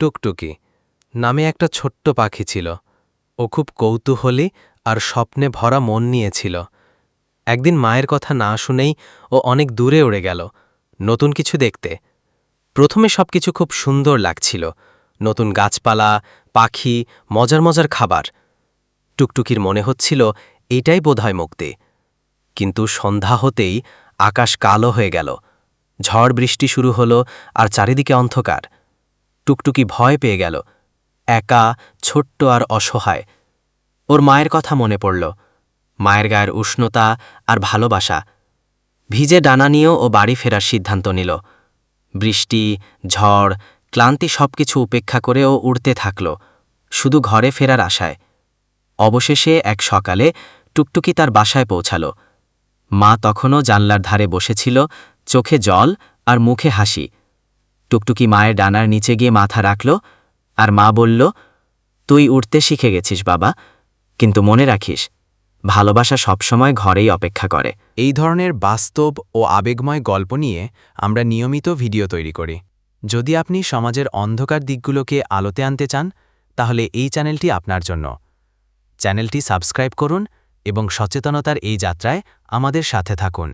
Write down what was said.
টুকটুকি, নামে একটা ছোট্ট পাখি ছিল। ও খুব কৌতূহলী আর স্বপ্নে ভরা মন নিয়েছিল। একদিন মায়ের কথা না শুনেই ও অনেক দূরে উড়ে গেল, নতুন কিছু দেখতে। প্রথমে সবকিছু খুব সুন্দর লাগছিল, নতুন গাছপালা, পাখি, মজার মজার খাবার। টুকটুকির মনে হচ্ছিল এটাই বোধহয় মুক্তি। কিন্তু সন্ধ্যা হতেই আকাশ কালো হয়ে গেল, ঝড় বৃষ্টি শুরু হলো আর চারিদিকে অন্ধকার। টুকটুকি ভয় পেয়ে গেল। একা, ছোট্ট আর অসহায়। ওর মায়ের কথা মনে পড়ল। মায়ের গায়ের উষ্ণতা আর ভালোবাসা। ভিজে ডানা নিয়েও ও বাড়ি ফেরার সিদ্ধান্ত নিল। বৃষ্টি, ঝড়, ক্লান্তি সবকিছু উপেক্ষা করে ও উড়তে থাকল, শুধু ঘরে ফেরার আশায়। অবশেষে এক সকালে টুকটুকি তার বাসায় পৌঁছাল। মা তখনও জানলার ধারে বসেছিল, চোখে জল আর মুখে হাসি। টুকটুকি মায়ের ডানার নিচে গিয়ে মাথা রাখল আর মা বলল, তুই উঠতে শিখে গেছিস বাবা, কিন্তু মনে রাখিস, ভালোবাসা সবসময় ঘরেই অপেক্ষা করে। এই ধরনের বাস্তব ও আবেগময় গল্প নিয়ে আমরা নিয়মিত ভিডিও তৈরি করি। যদি আপনি সমাজের অন্ধকার দিকগুলোকে আলোতে আনতে চান, তাহলে এই চ্যানেলটি আপনার জন্য। চ্যানেলটি সাবস্ক্রাইব করুন এবং সচেতনতার এই যাত্রায় আমাদের সাথে থাকুন।